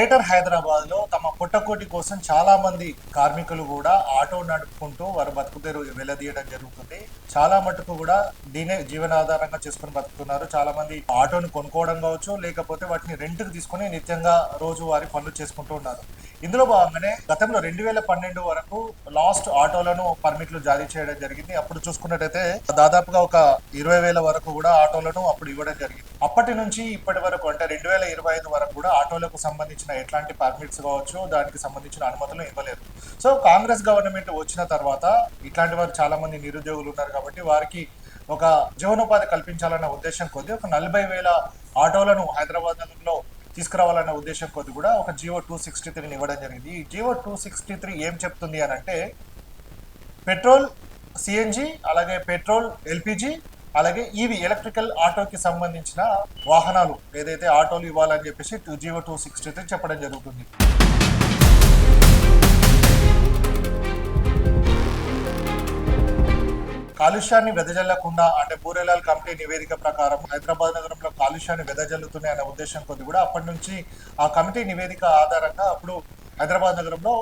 Greater హైదరాబాద్లో తమ పుట్టకోటి కోసం చాలా మంది కార్మికులు కూడా ఆటో నడుపుకుంటూ వారు బతుకుతెరు వెలదీయడం జరుగుతుంది. చాలా మటుకు కూడా దీనే జీవనాధారంగా చేసుకుని బతుకుతున్నారు. చాలా మంది ఆటోను కొనుక్కోవడం కావచ్చు లేకపోతే వాటిని రెంట్కి తీసుకుని నిత్యంగా రోజు వారి పనులు చేసుకుంటూ ఉన్నారు. ఇందులో భాగంగానే గతంలో రెండు వేల పన్నెండు వరకు లాస్ట్ ఆటోలను పర్మిట్లు జారీ చేయడం జరిగింది. అప్పుడు చూసుకున్నట్టయితే దాదాపుగా ఒక ఇరవై వేల వరకు కూడా ఆటోలను అప్పుడు ఇవ్వడం జరిగింది. అప్పటి నుంచి ఇప్పటి వరకు అంటే రెండు వేల ఇరవై ఐదు వరకు కూడా ఆటోలకు సంబంధించిన ఎట్లాంటి పర్మిట్స్ కావచ్చు దానికి సంబంధించిన అనుమతులు ఇవ్వలేదు. సో కాంగ్రెస్ గవర్నమెంట్ వచ్చిన తర్వాత ఇట్లాంటి వారు చాలా మంది నిరుద్యోగులు ఉన్నారు కాబట్టి వారికి ఒక జీవనోపాధి కల్పించాలన్న ఉద్దేశం కొద్ది. ఒక నలభై వేల ఆటోలను హైదరాబాద్లో తీసుకురావాలన్న ఉద్దేశం కొద్ది కూడా ఒక జియో టూ సిక్స్టీ త్రీని ఇవ్వడం జరిగింది. ఈ జియో టూ సిక్స్టీ త్రీ ఏం చెప్తుంది అని అంటే పెట్రోల్ సిఎన్జి అలాగే పెట్రోల్ ఎల్పిజి అలాగే ఇవి ఎలక్ట్రికల్ ఆటోకి సంబంధించిన వాహనాలు ఏదైతే ఆటోలు ఇవ్వాలని చెప్పేసి two GO two sixty three చెప్పడం జరుగుతుంది. కాలుష్యాన్ని వెదజల్లకుండా అంటే బూరెలాల్ కంపెనీ నివేదిక ప్రకారం హైదరాబాద్ నగరం కాలుష్యాన్ని వెదజల్లుతున్నాయి అనే ఉద్దేశం కొద్ది కూడా అప్పటి నుంచి ఆ కమిటీ నివేదిక ఆధారంగా అప్పుడు హైదరాబాద్ నగరంలో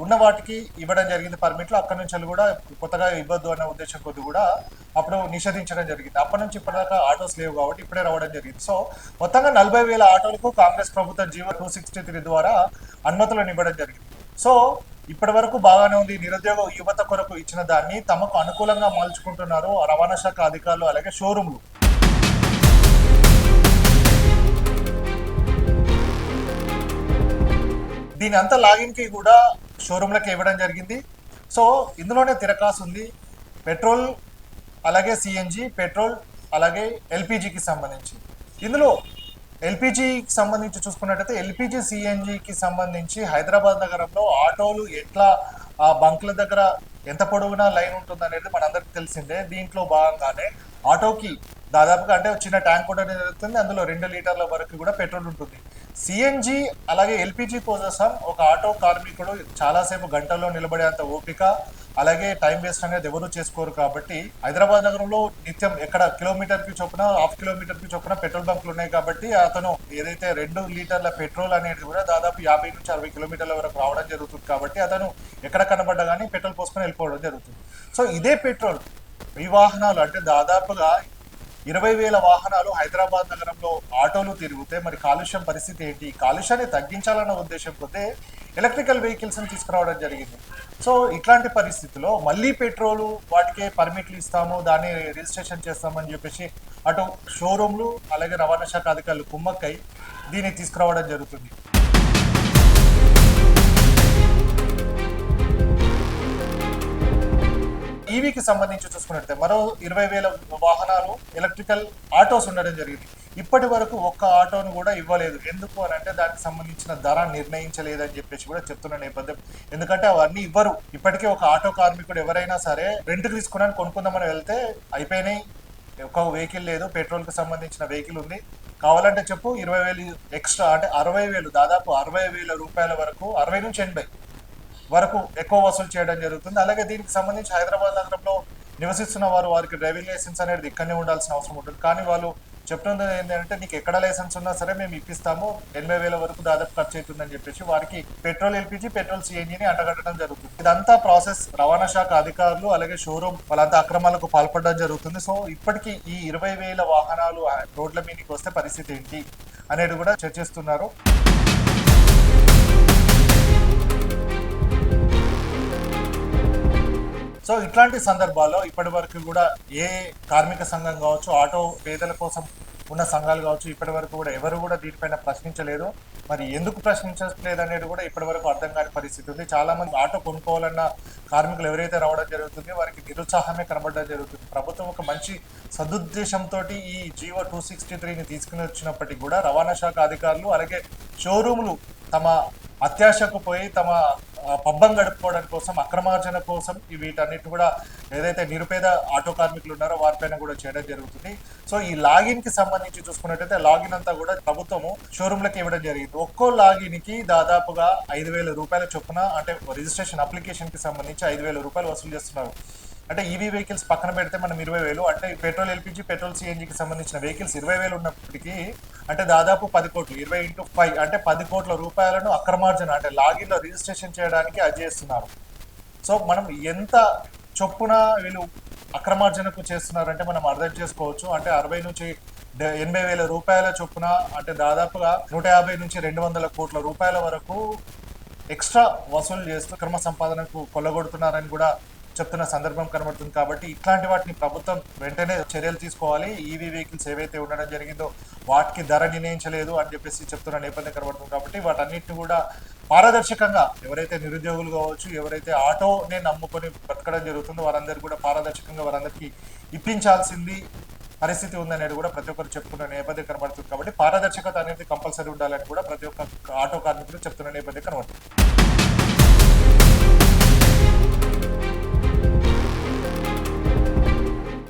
ఉన్న వాటికి ఇవ్వడం జరిగింది. పర్మిట్లు అక్కడి నుంచి వెళ్ళి కూడా కొత్తగా ఇవ్వద్దు అనే ఉద్దేశం కొద్ది కూడా అప్పుడు నిషేధించడం జరిగింది. అప్పటి నుంచి ఇప్పటిదాకా ఆటోస్ లేవు కాబట్టి ఇప్పుడే రావడం జరిగింది. సో మొత్తంగా నలభై వేల ఆటోలకు కాంగ్రెస్ ప్రభుత్వం జీవో టూ సిక్స్టీ త్రీ ద్వారా అనుమతులను ఇవ్వడం జరిగింది. సో ఇప్పటి వరకు బాగానే ఉంది. నిరుద్యోగ యువత కొరకు ఇచ్చిన దాన్ని తమకు అనుకూలంగా మలుచుకుంటున్నారు రవాణా శాఖ అధికారులు అలాగే షోరూమ్లు దీని అంతా లాగిన్కి కూడా షోరూమ్లకి ఇవ్వడం జరిగింది. సో ఇందులోనే తిరకాసు ఉంది. పెట్రోల్ అలాగే సిఎన్జి పెట్రోల్ అలాగే ఎల్పిజికి సంబంధించి. ఇందులో ఎల్పిజికి సంబంధించి చూసుకున్నట్టయితే ఎల్పిజి సిఎన్జికి సంబంధించి హైదరాబాద్ నగరంలో ఆటోలు ఎట్లా ఆ బంకుల దగ్గర ఎంత పొడవునా లైన్ ఉంటుంది అనేది మనందరికి తెలిసిందే. దీంట్లో భాగంగానే ఆటోకి దాదాపుగా అంటే చిన్న ట్యాంక్ కూడా జరుగుతుంది. అందులో రెండు లీటర్ల వరకు కూడా పెట్రోల్ ఉంటుంది. సిఎన్జి అలాగే ఎల్పిజి కోసం ఒక ఆటో కార్మికుడు చాలాసేపు గంటల్లో నిలబడేంత ఓపిక అలాగే టైం వేస్ట్ అనేది ఎవరు చేసుకోరు కాబట్టి హైదరాబాద్ నగరంలో నిత్యం ఎక్కడ కిలోమీటర్కి చొప్పున హాఫ్ కిలోమీటర్కి చొప్పున పెట్రోల్ బంకులు ఉన్నాయి కాబట్టి అతను ఏదైతే రెండు లీటర్ల పెట్రోల్ అనేది కూడా దాదాపు యాభై నుంచి అరవై కిలోమీటర్ల వరకు రావడం జరుగుతుంది కాబట్టి అతను ఎక్కడ కనబడ్డా కానీ పెట్రోల్ పోసుకొని వెళ్ళిపోవడం జరుగుతుంది. సో ఇదే పెట్రోల్. ఈ వాహనాలు అంటే దాదాపుగా ఇరవై వేల వాహనాలు హైదరాబాద్ నగరంలో ఆటోలు తిరిగితే మరి కాలుష్యం పరిస్థితి ఏంటి? కాలుష్యాన్ని తగ్గించాలన్న ఉద్దేశం కొద్దే ఎలక్ట్రికల్ వెహికల్స్ని తీసుకురావడం జరిగింది. సో ఇట్లాంటి పరిస్థితిలో మళ్ళీ పెట్రోలు వాటికే పర్మిట్లు ఇస్తాము దాన్ని రిజిస్ట్రేషన్ చేస్తామని చెప్పేసి అటు షోరూమ్లు అలాగే రవాణా శాఖ అధికారులు కుమ్మక్కై దీన్ని తీసుకురావడం జరుగుతుంది. ఈవీకి సంబంధించి చూసుకున్నట్లయితే మరో ఇరవై వేల వాహనాలు ఎలక్ట్రికల్ ఆటోస్ ఉండడం జరిగింది. ఇప్పటి వరకు ఒక్క ఆటోను కూడా ఇవ్వలేదు. ఎందుకు అని అంటే దానికి సంబంధించిన ధర నిర్ణయించలేదని చెప్పేసి కూడా చెప్తున్న నేపథ్యం. ఎందుకంటే అవన్నీ ఇవ్వరు. ఇప్పటికే ఒక ఆటో కార్మికుడు ఎవరైనా సరే రెంట్ తీసుకున్నాను కొనుక్కుందామని వెళ్తే అయిపోయినాయి. ఒక వెహికల్ లేదు. పెట్రోల్కి సంబంధించిన వెహికల్ ఉంది. కావాలంటే చెప్పు ఇరవై వేలు ఎక్స్ట్రా అంటే అరవై వేలు దాదాపు అరవై వేల రూపాయల వరకు అరవై నుంచి ఎనభై వరకు ఎక్కువ వసూలు చేయడం జరుగుతుంది. అలాగే దీనికి సంబంధించి హైదరాబాద్ నగరంలో నివసిస్తున్న వారు వారికి డ్రైవింగ్ లైసెన్స్ అనేది ఇక్కడనే ఉండాల్సిన అవసరం ఉంటుంది. కానీ వాళ్ళు చెప్తున్నది ఏంటంటే నీకు ఎక్కడ లైసెన్స్ ఉన్నా సరే మేము ఇప్పిస్తాము. ఎనభై వేల వరకు దాదాపు ఖర్చు అవుతుందని చెప్పేసి వారికి పెట్రోల్ ఎల్పిజి పెట్రోల్ సిఎన్జిని అంటగట్టడం జరుగుతుంది. ఇదంతా ప్రాసెస్ రవాణా శాఖ అధికారులు అలాగే షోరూమ్ వాళ్ళంతా అక్రమాలకు పాల్పడడం జరుగుతుంది. సో ఇప్పటికీ ఈ ఇరవై వేల వాహనాలు రోడ్ల మీదకి వస్తే పరిస్థితి ఏంటి అనేది కూడా చర్చిస్తున్నారు. సో ఇట్లాంటి సందర్భాల్లో ఇప్పటి వరకు కూడా ఏ కార్మిక సంఘం కావచ్చు ఆటో పేదల కోసం ఉన్న సంఘాలు కావచ్చు ఇప్పటి వరకు కూడా ఎవరు కూడా దీనిపైన ప్రశ్నించలేదు. మరి ఎందుకు ప్రశ్నించలేదు అనేది కూడా ఇప్పటి వరకు అర్థం కాని పరిస్థితి ఉంది. చాలా మంది ఆటో కొనుక్కోవాలన్న కార్మికులు ఎవరైతే రావడం జరుగుతుంది వారికి నిరుత్సాహమే కనబడడం జరుగుతుంది. ప్రభుత్వం ఒక మంచి సదుద్దేశంతో ఈ జీవో టూ సిక్స్టీ త్రీని తీసుకుని వచ్చినప్పటికీ కూడా రవాణా శాఖ అధికారులు అలాగే షోరూములు తమ అత్యాశకు పోయి తమ పబ్బం గడుపుకోవడం కోసం అక్రమార్జన కోసం వీటన్నిటి కూడా ఏదైతే నిరుపేద ఆటో కార్మికులు ఉన్నారో వారిపైన కూడా చేయడం జరుగుతుంది. సో ఈ లాగిన్కి సంబంధించి చూసుకున్నట్టయితే లాగిన్ అంతా కూడా ప్రభుత్వము షోరూమ్లకి ఇవ్వడం జరిగింది. ఒక్కో లాగిన్కి దాదాపుగా ఐదు వేల రూపాయల చొప్పున అంటే రిజిస్ట్రేషన్ అప్లికేషన్కి సంబంధించి ఐదు వేల రూపాయలు వసూలు చేస్తున్నారు. అంటే ఈవీ వెహికల్స్ పక్కన పెడితే మనం ఇరవై వేలు అంటే పెట్రోల్ ఎల్పిజి పెట్రోల్ సిఎన్జికి సంబంధించిన వెహికల్స్ ఇరవై వేలు ఉన్నప్పటికీ అంటే దాదాపు పది కోట్లు ఇరవై ఇంటూ ఫైవ్ అంటే పది కోట్ల రూపాయలను అక్రమార్జన అంటే లాగిన్లో రిజిస్ట్రేషన్ చేయడానికి అది చేస్తున్నారు. సో మనం ఎంత చొప్పున వీళ్ళు అక్రమార్జనకు చేస్తున్నారంటే మనం అర్థం చేసుకోవచ్చు. అంటే అరవై నుంచి ఎనభై వేల రూపాయల చొప్పున అంటే దాదాపుగా నూట యాభై నుంచి రెండు వందల కోట్ల రూపాయల వరకు ఎక్స్ట్రా వసూలు చేస్తూ క్రమ సంపాదనకు కొల్లగొడుతున్నారని కూడా చెప్తున్న సందర్భం కనబడుతుంది కాబట్టి ఇట్లాంటి వాటిని ప్రభుత్వం వెంటనే చర్యలు తీసుకోవాలి. ఈవీ వెహికల్స్ ఏవైతే ఉండడం జరిగిందో వాటికి ధర నిర్ణయించలేదు అని చెప్పేసి చెప్తున్న నేపథ్యం కనబడుతుంది కాబట్టి వాటన్నిటిని కూడా పారదర్శకంగా ఎవరైతే నిరుద్యోగులు కావచ్చు ఎవరైతే ఆటోనే నమ్ముకొని బతకడం జరుగుతుందో వారందరికీ కూడా పారదర్శకంగా వారందరికీ ఇప్పించాల్సింది పరిస్థితి ఉందనేది కూడా ప్రతి ఒక్కరు చెప్తున్న నేపథ్యం కనబడుతుంది కాబట్టి పారదర్శకత అనేది కంపల్సరీ ఉండాలని కూడా ప్రతి ఒక్క ఆటో కార్మికులు చెప్తున్న నేపథ్యం కనబడుతుంది.